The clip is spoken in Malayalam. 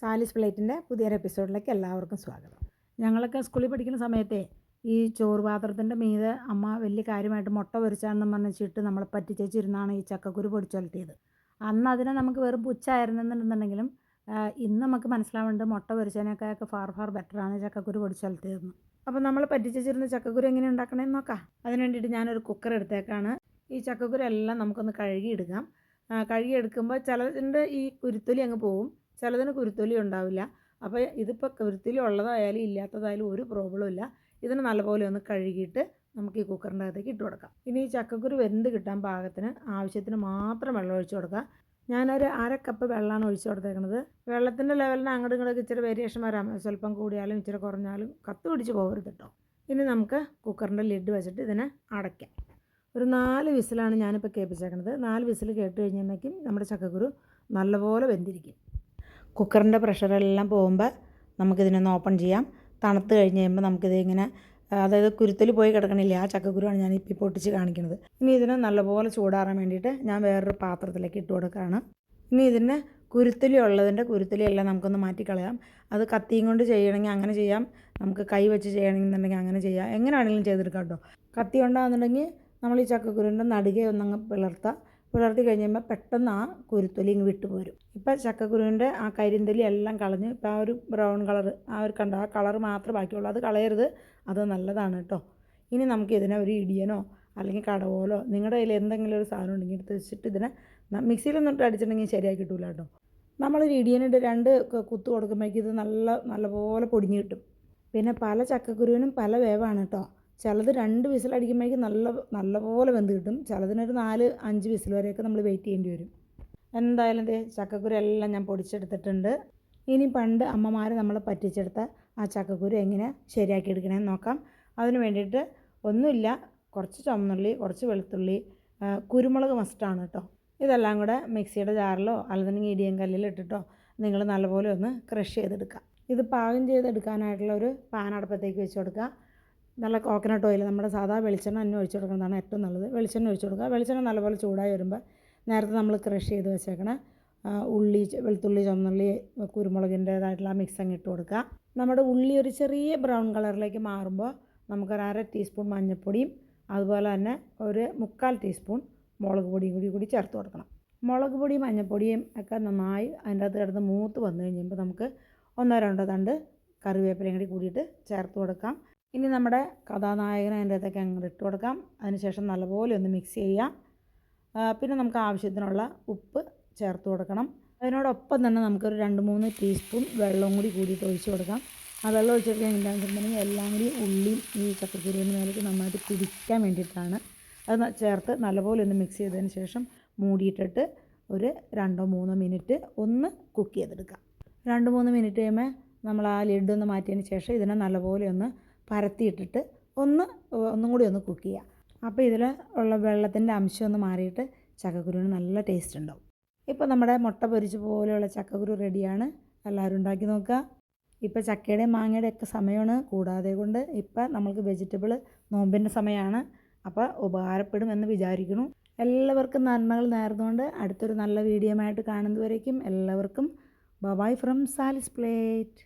സാലിസ് പ്ലേറ്റിന്റെ പുതിയൊരു എപ്പിസോഡിലേക്ക് എല്ലാവർക്കും സ്വാഗതം. ഞങ്ങളൊക്കെ സ്കൂളിൽ പഠിക്കുന്ന സമയത്തെ ഈ ചോറ് പാത്രത്തിന്റെ മീതെ അമ്മ വലിയ കാര്യമായിട്ട് മുട്ട പൊരിച്ചാണെന്ന് പറഞ്ഞിട്ട് നമ്മളെ പറ്റിച്ചേച്ചിരുന്നാണ് ഈ ചക്കക്കുരു പൊടിച്ചുലട്ടിയത് അന്ന് അതിനെ നമുക്ക് വെറും പുച്ഛായിരുന്നെന്നുണ്ടെങ്കിലും ഇന്ന് നമുക്ക് മനസ്സിലാവുന്നുണ്ട് മുട്ട പൊരിച്ചതിനേക്കാളൊക്കെ ഫാർ ഫാർ ബെറ്ററാണ് ചക്കക്കുരു പൊടിച്ചുലത്തിയതെന്ന്. അപ്പോൾ നമ്മൾ പറ്റിച്ചിരുന്ന ചക്കക്കുരു എങ്ങനെ ഉണ്ടാക്കണമെന്ന് നോക്കാം. അതിന് വേണ്ടിയിട്ട് ഞാനൊരു കുക്കർ എടുത്തേക്കാണ്. ഈ ചക്കക്കുരു എല്ലാം നമുക്കൊന്ന് കഴുകിയെടുക്കാം. കഴുകിയെടുക്കുമ്പോൾ ചിലതിന്റെ ഈ കുരുത്തൊലി അങ്ങ് പോവും. ചിലതിന് കുരുത്തൊലി ഉണ്ടാവില്ല. അപ്പോൾ ഇതിപ്പോൾ കുരുത്തൊലി ഉള്ളതായാലും ഇല്ലാത്തതായാലും ഒരു പ്രോബ്ലം ഇല്ല. ഇതിന് നല്ലപോലെ ഒന്ന് കഴുകിയിട്ട് നമുക്ക് ഈ കുക്കറിന്റെ അകത്തേക്ക് ഇട്ട് കൊടുക്കാം. ഇനി ഈ ചക്കക്കുരു വെന്ത് കിട്ടാൻ പാകത്തിന് ആവശ്യത്തിന് മാത്രം വെള്ളം ഒഴിച്ച് കൊടുക്കുക ഞാനൊരു അര കപ്പ് വെള്ളമാണ് ഒഴിച്ച് കൊടുത്തേക്കുന്നത് വെള്ളത്തിന്റെ ലെവലിന് അങ്ങോട്ടും ഇങ്ങോട്ടൊക്കെ ഇച്ചിരി വേരിയേഷൻ വരാം. സ്വല്പം കൂടിയാലും ഇച്ചിരി കുറഞ്ഞാലും കത്ത് പിടിച്ച് പോകരുത് കേട്ടോ ഇനി നമുക്ക് കുക്കറിന്റെ ലിഡ് വെച്ചിട്ട് ഇതിനെ അടയ്ക്കാം. ഒരു നാല് വിസിലാണ് ഞാനിപ്പോൾ കേൾപ്പിച്ചേക്കുന്നത് നാല് വിസിൽ കേട്ട് കഴിഞ്ഞപ്പോഴേക്കും നമ്മുടെ ചക്കക്കുരു നല്ലപോലെ വെന്തിരിക്കും. കുക്കറിന്റെ പ്രഷറെല്ലാം പോകുമ്പോൾ നമുക്കിതിനൊന്ന് ഓപ്പൺ ചെയ്യാം. തണുത്ത് കഴിഞ്ഞ് കഴിയുമ്പോൾ നമുക്കിത് ഇങ്ങനെ അതായത് കുരുത്തിൽ പോയി കിടക്കണില്ല ആ ചക്കക്കുരുവാണ് ഞാൻ ഇപ്പോൾ പൊട്ടിച്ച് കാണിക്കുന്നത്. ഇനി ഇതിന് നല്ലപോലെ ചൂടാറാൻ വേണ്ടിയിട്ട് ഞാൻ വേറൊരു പാത്രത്തിലേക്ക് ഇട്ട് കൊടുക്കുകയാണ്. ഇനി ഇതിന് കുരുത്തലി ഉള്ളതിന്റെ കുരുത്തലിയെല്ലാം നമുക്കൊന്ന് മാറ്റിക്കളയാം അത് കത്തിയും കൊണ്ട് ചെയ്യണമെങ്കിൽ അങ്ങനെ ചെയ്യാം. നമുക്ക് കൈ വെച്ച് ചെയ്യണമെന്നുണ്ടെങ്കിൽ അങ്ങനെ ചെയ്യാം. എങ്ങനെയാണെങ്കിലും ചെയ്തെടുക്കാം കേട്ടോ. കത്തി ഉണ്ടാകുന്നുണ്ടെങ്കിൽ നമ്മൾ ഈ ചക്കക്കുരുവിന്റെ നടുകെ ഒന്നങ്ങ് പിളർത്താം. പിളർത്തി കഴിഞ്ഞുമ്പോൾ പെട്ടെന്ന് ആ കുരുത്തൊലി ഇങ്ങ് വിട്ടു പോരും. ഇപ്പം ചക്കക്കുരുവിന്റെ ആ കരിന്തലി എല്ലാം കളഞ്ഞ് ഇപ്പം ആ ഒരു ബ്രൗൺ കളർ ആ ഒരു കണ്ട ആ കളർ മാത്രം ബാക്കിയുള്ളൂ. അത് കളയരുത്. അത് നല്ലതാണ് കേട്ടോ. ഇനി നമുക്ക് ഇതിനെ ഒരു ഇടിയനോ അല്ലെങ്കിൽ കടവോലോ നിങ്ങളുടെ കയ്യിൽ എന്തെങ്കിലും ഒരു സാധനം ഉണ്ടെങ്കിൽ എടുത്ത് വെച്ചിട്ട് ഇതിനെ ന- മിക്സിയിലൊന്നും ഇട്ട് അടിച്ചിട്ടുണ്ടെങ്കിൽ ശരിയാക്കി കിട്ടൂല കേട്ടോ. നമ്മളൊരു ഇടിയനിട്ട് രണ്ട് കുത്ത് കൊടുക്കുമ്പോഴേക്കും ഇത് നല്ല നല്ലപോലെ പൊടിഞ്ഞ് കിട്ടും. പിന്നെ പല ചക്കക്കുരുവിനും പല വേവാണ് കേട്ടോ. ചിലത് രണ്ട് വിസിലടിക്കുമ്പോഴേക്കും നല്ല നല്ലപോലെ വെന്ത് കിട്ടും. ചിലതിനൊരു നാല് അഞ്ച് വിസിൽ വരെയൊക്കെ നമ്മൾ വെയിറ്റ് ചെയ്യേണ്ടി വരും. എന്തായാലും ദേ ചക്കക്കുരു എല്ലാം ഞാൻ പൊടിച്ചെടുത്തിട്ടുണ്ട്. ഇനി പണ്ട് അമ്മമാർ നമ്മൾ പറ്റിച്ചെടുത്ത ആ ചക്കക്കുരു എങ്ങനെ ശരിയാക്കി എടുക്കണമെന്ന് നോക്കാം. അതിന് വേണ്ടിയിട്ട് ഒന്നുമില്ല കുറച്ച് ചുമന്നുള്ളി കുറച്ച് വെളുത്തുള്ളി കുരുമുളക് മസ്റ്റാണ് കേട്ടോ ഇതെല്ലാം കൂടെ മിക്സിയുടെ ജാറിലോ അല്ലെന്നുണ്ടെങ്കിൽ ഇടിയൻ കല്ലിലോ ഇട്ടിട്ടോ നിങ്ങൾ നല്ലപോലെ ഒന്ന് ക്രഷ് ചെയ്തെടുക്കുക. ഇത് പാകം ചെയ്തെടുക്കാനായിട്ടുള്ള ഒരു പാൻ അടുപ്പത്തേക്ക് വെച്ച് കൊടുക്കുക. നല്ല കോക്കനട്ട് ഓയിൽ നമ്മുടെ സാധാ വെളിച്ചെണ്ണ തന്നെ ഒഴിച്ചു കൊടുക്കുന്നതാണ് ഏറ്റവും നല്ലത്. വെളിച്ചെണ്ണ ഒഴിച്ചു കൊടുക്കുക. വെളിച്ചെണ്ണ നല്ലപോലെ ചൂടായി വരുമ്പോൾ നേരത്തെ നമ്മൾ ക്രഷ് ചെയ്ത് വെച്ചേക്കണ ഉള്ളി വെളുത്തുള്ളി ചുമന്നുള്ളി കുരുമുളകിന്റേതായിട്ടുള്ള മിക്സ് അങ്ങ് ഇട്ട് കൊടുക്കുക. നമ്മുടെ ഉള്ളി ഒരു ചെറിയ ബ്രൗൺ കളറിലേക്ക് മാറുമ്പോൾ നമുക്കൊരു അര ടീസ്പൂൺ മഞ്ഞൾപ്പൊടിയും അതുപോലെ തന്നെ ഒരു മുക്കാൽ ടീസ്പൂൺ മുളക് പൊടിയും കൂടി കൂടി ചേർത്ത് കൊടുക്കണം. മുളക് പൊടിയും മഞ്ഞൾപ്പൊടിയും ഒക്കെ നന്നായി അതിന്റെ അകത്ത് കിടന്ന് മൂത്ത് വന്നു കഴിയുമ്പോൾ നമുക്ക് ഒന്നോ രണ്ടോ തണ്ട് കറിവേപ്പിലയും കൂടി കൂടിയിട്ട് ചേർത്ത് കൊടുക്കാം. ഇനി നമ്മുടെ കഥാനായകനെ അതിന്റെ അകത്തേക്ക് അങ്ങോട്ട് ഇട്ട് കൊടുക്കാം. അതിനുശേഷം നല്ലപോലെ ഒന്ന് മിക്സ് ചെയ്യാം. പിന്നെ നമുക്ക് ആവശ്യത്തിനുള്ള ഉപ്പ് ചേർത്ത് കൊടുക്കണം. അതിനോടൊപ്പം തന്നെ നമുക്കൊരു രണ്ട് മൂന്ന് ടീസ്പൂൺ വെള്ളം കൂടി കൂടിയിട്ട് ഒഴിച്ച് കൊടുക്കാം. ആ വെള്ളം ഒഴിച്ചിട്ട് എന്താണെന്ന് വെച്ചിട്ടുണ്ടെങ്കിൽ എല്ലാം കൂടി ഉള്ളിയും ഈ ചക്കക്കുരുവിന് മേലേക്ക് നന്നായിട്ട് പിടിക്കാൻ വേണ്ടിയിട്ടാണ്. അത് ചേർത്ത് നല്ലപോലെ ഒന്ന് മിക്സ് ചെയ്തതിന് ശേഷം മൂടിയിട്ടിട്ട് ഒരു രണ്ടോ മൂന്നോ മിനിറ്റ് ഒന്ന് കുക്ക് ചെയ്തെടുക്കാം. രണ്ട് മൂന്ന് മിനിറ്റ് കഴിയുമ്പോൾ നമ്മൾ ആ ലിഡ് ഒന്ന് മാറ്റിയതിന് ശേഷം ഇതിനെ നല്ലപോലെ ഒന്ന് പരത്തിയിട്ടിട്ട് ഒന്ന് ഒന്നും കൂടി ഒന്ന് കുക്ക് ചെയ്യുക. അപ്പോൾ ഇതിൽ ഉള്ള വെള്ളത്തിന്റെ അംശം ഒന്ന് മാറിയിട്ട് ചക്കക്കുരുവിന് നല്ല ടേസ്റ്റ് ഉണ്ടാവും. ഇപ്പോൾ നമ്മുടെ മുട്ട പൊരിച്ച് പോലെയുള്ള ചക്കക്കുരു റെഡിയാണ്. എല്ലാവരും ഉണ്ടാക്കി നോക്കുക. ഇപ്പോൾ ചക്കയുടെയും മാങ്ങയുടെ ഒക്കെ സമയമാണ്. കൂടാതെ കൊണ്ട് ഇപ്പം നമ്മൾക്ക് വെജിറ്റബിൾ നോമ്പിന്റെ സമയമാണ്. അപ്പോൾ ഉപകാരപ്പെടും എന്ന് വിചാരിക്കുന്നു. എല്ലാവർക്കും നന്മകൾ നേർന്നുകൊണ്ട് അടുത്തൊരു നല്ല വീഡിയോ ആയിട്ട് കാണുന്നതുവരേക്കും എല്ലാവർക്കും ബബായ് ഫ്രം സാലിസ് പ്ലേറ്റ്.